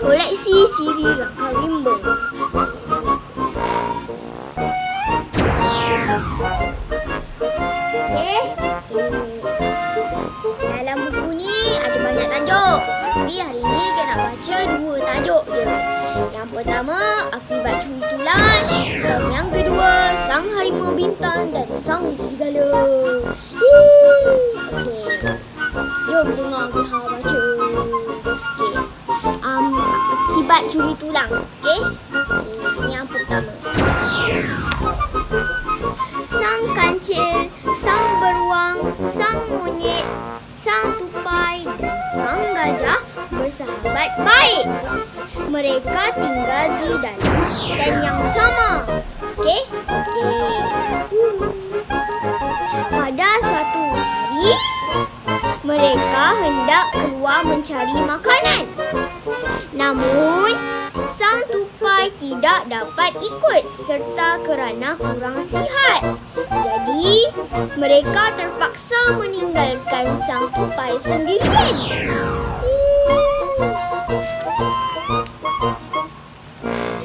koleksi siri rangka rimba. Eh, dalam buku ni ada banyak tajuk. Tapi hari ni kita nak baca dua tajuk je. Yang pertama, akibat curi tulang. Dan yang kedua, sang harimau bintang dan sang serigala. Okey. Jom dengar Geha baca. Akibat curi tulang. Okey. Okay. Yang pertama. Sang kancil, sang beruang, sang monyet, sang tupai dan sang gajah bersahabat baik. Mereka tinggal di dalam yang sama. Okey? Okey. Pada suatu hari, mereka hendak keluar mencari makanan. Namun, sang tupai tidak dapat ikut serta kerana kurang sihat. Jadi, mereka terpaksa meninggalkan sang tupai sendirian.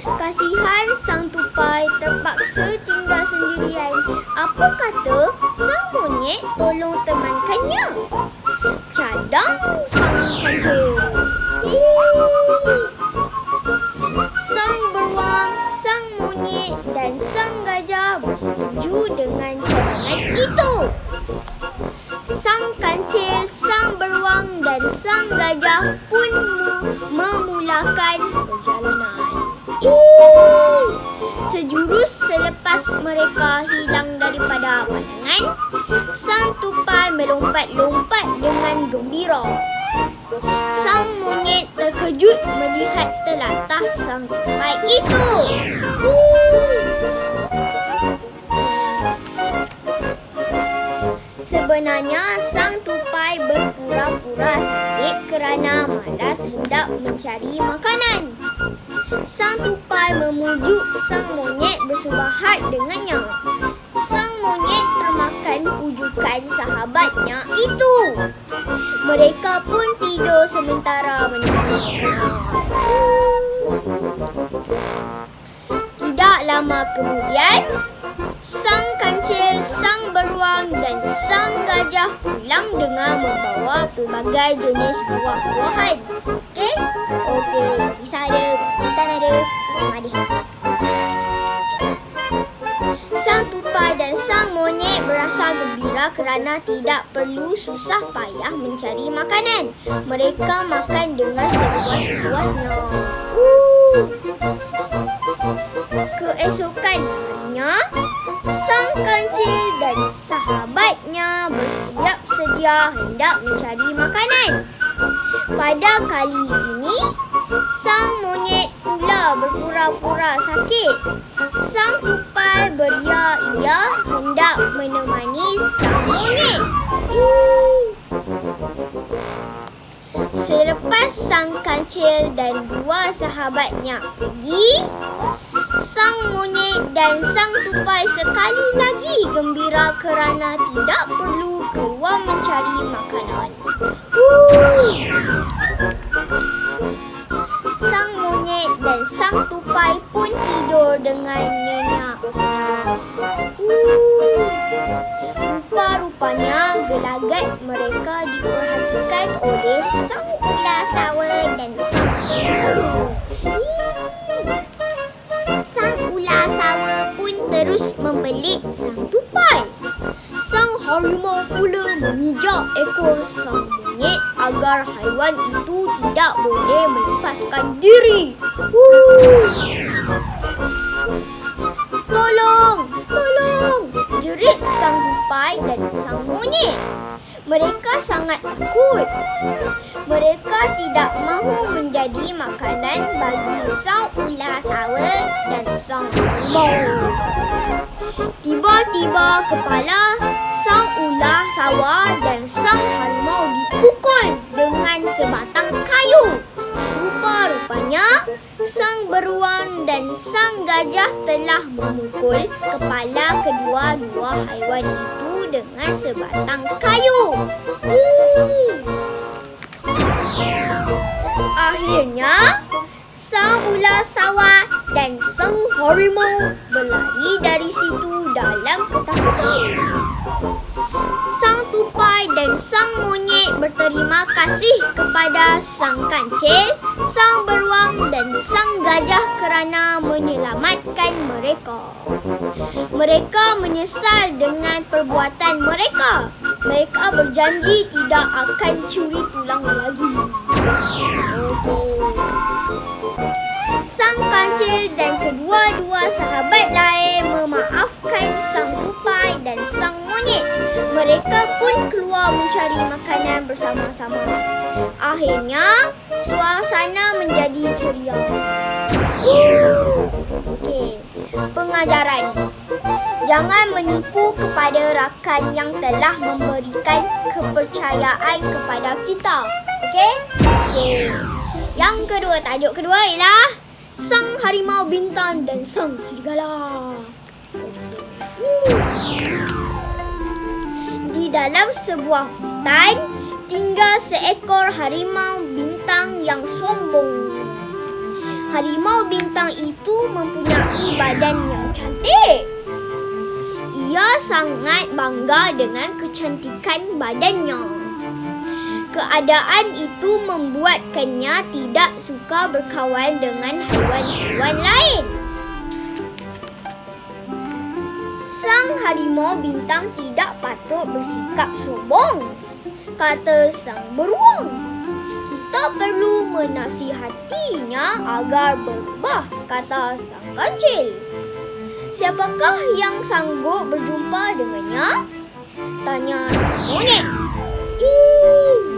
Kasihan sang tupai terpaksa tinggal sendirian. Apa kata sang monyet tolong temankannya? Cadang gajah pun memulakan perjalanan. Sejurus selepas mereka hilang daripada pandangan, sang tupai melompat-lompat dengan gembira. Sang monyet terkejut melihat telatah sang tupai itu. Sebenarnya sang tupai berpura-pura sakit kerana malas hendak mencari makanan. Sang tupai memujuk sang monyet bersubahat dengannya. Sang monyet termakan pujukan sahabatnya itu. Mereka pun tidur sementara menunggu Tidak lama kemudian, sang membawa pelbagai jenis buah-buahan. Okey? Okey, bisa ada, hutan ada, semua ada. Sang tupai dan sang monyet berasa gembira kerana tidak perlu susah payah mencari makanan. Mereka makan dengan sepuas-puasnya. Uh. Keesokan harinya, dan sahabatnya bersiap sedia hendak mencari makanan. Pada kali ini, sang monyet pula berpura-pura sakit. Sang tupai beria-ia hendak menemani sang monyet. Selepas sang kancil dan dua sahabatnya pergi, sang monyet dan sang tupai sekali lagi gembira kerana tidak perlu keluar mencari makanan. Sang monyet dan sang tupai pun tidur dengan nyenyak. Rupa-rupanya gelagat mereka diperhatikan oleh sang ular sawa dan sang Sang ular sawa pun terus membelit sang tupai. Sang harimau pula memijak ekor sang monyet agar haiwan itu tidak boleh melepaskan diri. Huh. Tolong! Tolong! Jerit sang tupai dan sang monyet. Mereka sangat takut. Mereka tidak mahu menjadi makanan bagi sang ular sawa dan sang harimau. Tiba-tiba kepala sang ular sawa dan sang harimau dipukul dengan sebatang kayu. Rupa-rupanya sang beruang dan sang gajah telah memukul kepala kedua-dua haiwan itu dengan sebatang kayu. Hii. Akhirnya, harimau berlari dari situ dalam ketakutan. Sang tupai dan sang monyet berterima kasih kepada sang kancil, sang beruang dan sang gajah kerana menyelamatkan mereka. Mereka menyesal dengan perbuatan mereka. Mereka berjanji tidak akan curi tulang lagi. Sang kancil dan kedua-dua sahabat lain memaafkan sang tupai dan sang monyet. Mereka pun keluar mencari makanan bersama-sama. Akhirnya, suasana menjadi ceria. Okey, pengajaran. Jangan menipu kepada rakan yang telah memberikan kepercayaan kepada kita. Okey? Okey. Yang kedua, tajuk kedua ialah Sang Harimau Bintang dan Sang Serigala. Di dalam sebuah hutan, tinggal seekor harimau bintang yang sombong. Harimau bintang itu mempunyai badan yang cantik. Ia sangat bangga dengan kecantikan badannya. Keadaan itu membuatkannya tidak suka berkawan dengan haiwan-haiwan lain. Sang harimau bintang tidak patut bersikap sombong, kata sang beruang. Kita perlu menasihatinya agar berubah, kata sang kancil. Siapakah yang sanggup berjumpa dengannya? Tanya monyet. Ih,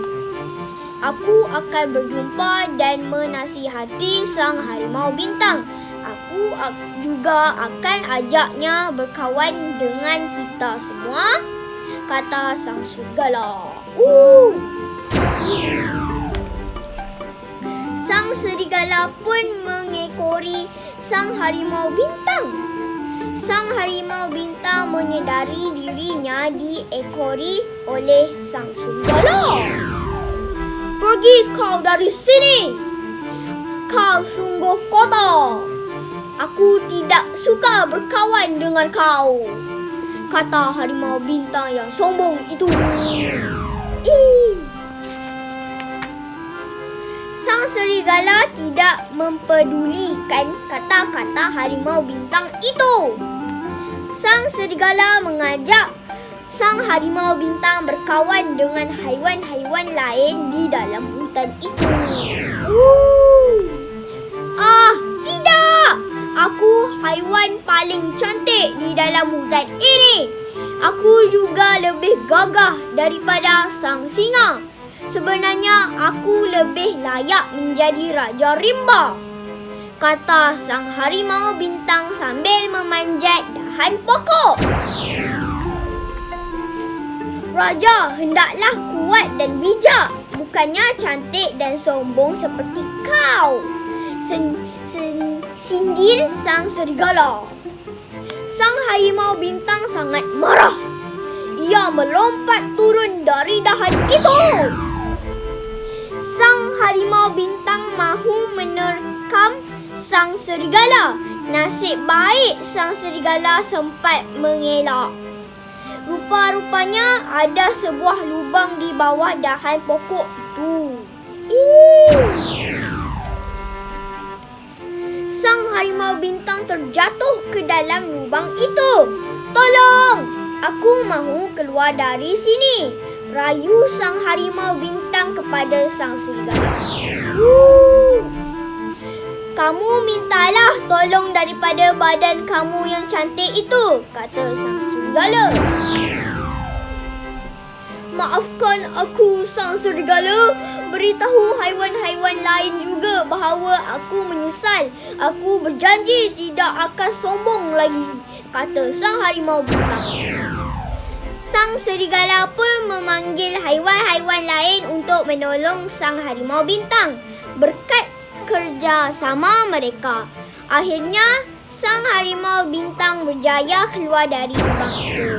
Aku akan berjumpa dan menasihati sang harimau bintang. Aku juga akan ajaknya berkawan dengan kita semua, kata sang serigala. Uh. Sang serigala pun mengekori sang harimau bintang. Sang harimau bintang menyedari dirinya diekori oleh sang serigala. Pergi kau dari sini. Kau sungguh kotor. Aku tidak suka berkawan dengan kau. Kata harimau bintang yang sombong itu. Ih. Sang serigala tidak mempedulikan kata-kata harimau bintang itu. Sang serigala mengajak sang harimau bintang berkawan dengan haiwan-haiwan lain di dalam hutan itu. Woo! Ah, tidak! Aku haiwan paling cantik di dalam hutan ini. Aku juga lebih gagah daripada sang singa. Sebenarnya aku lebih layak menjadi Raja Rimba. Kata sang harimau bintang sambil memanjat dahan pokok. Raja hendaklah kuat dan bijak, bukannya cantik dan sombong seperti kau. Sen, sen, sindir sang serigala. Sang harimau bintang sangat marah. Ia melompat turun dari dahan itu. Sang harimau bintang mahu menerkam sang serigala. Nasib baik sang serigala sempat mengelak. Rupa-rupanya ada sebuah lubang di bawah dahan pokok itu. Sang harimau bintang terjatuh ke dalam lubang itu. Tolong! Aku mahu keluar dari sini. Rayu sang harimau bintang kepada sang serigala. Kamu mintalah tolong daripada badan kamu yang cantik itu, kata sang serigala. Maafkan aku sang serigala. Beritahu haiwan-haiwan lain juga bahawa aku menyesal. Aku berjanji tidak akan sombong lagi, kata sang harimau bintang. Sang serigala pun memanggil haiwan-haiwan lain untuk menolong sang harimau bintang. Berkat kerjasama mereka, akhirnya sang harimau bintang berjaya keluar dari lubang itu.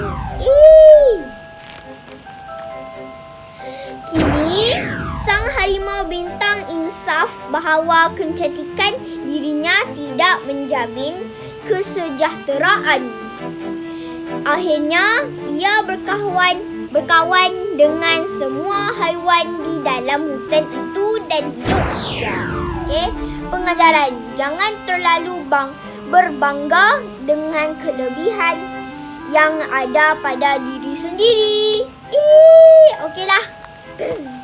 Kini, Sang harimau bintang insaf bahawa kecantikan dirinya tidak menjamin kesejahteraan. Akhirnya, ia berkawan berkawan dengan semua haiwan di dalam hutan itu dan hidup. Ya. Okey, pengajaran jangan terlalu bang berbangga dengan kelebihan yang ada pada diri sendiri. Ih, okeylah.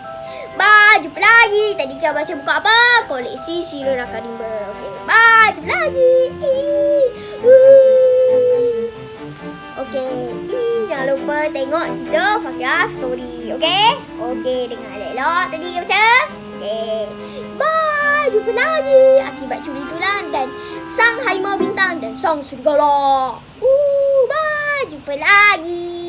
Bye, jumpa lagi. Tadi kita baca buku apa? Koleksi Sirun Akarimba. Okey, bye, jumpa lagi. Okey, jangan lupa tengok cerita Fakir Story. Okey? Okey, dengar elok tadi kita baca. Okey. Jumpa lagi. Akibat curi tulang dan sang harimau bintang dan sang serigala. Uh, bye, jumpa lagi.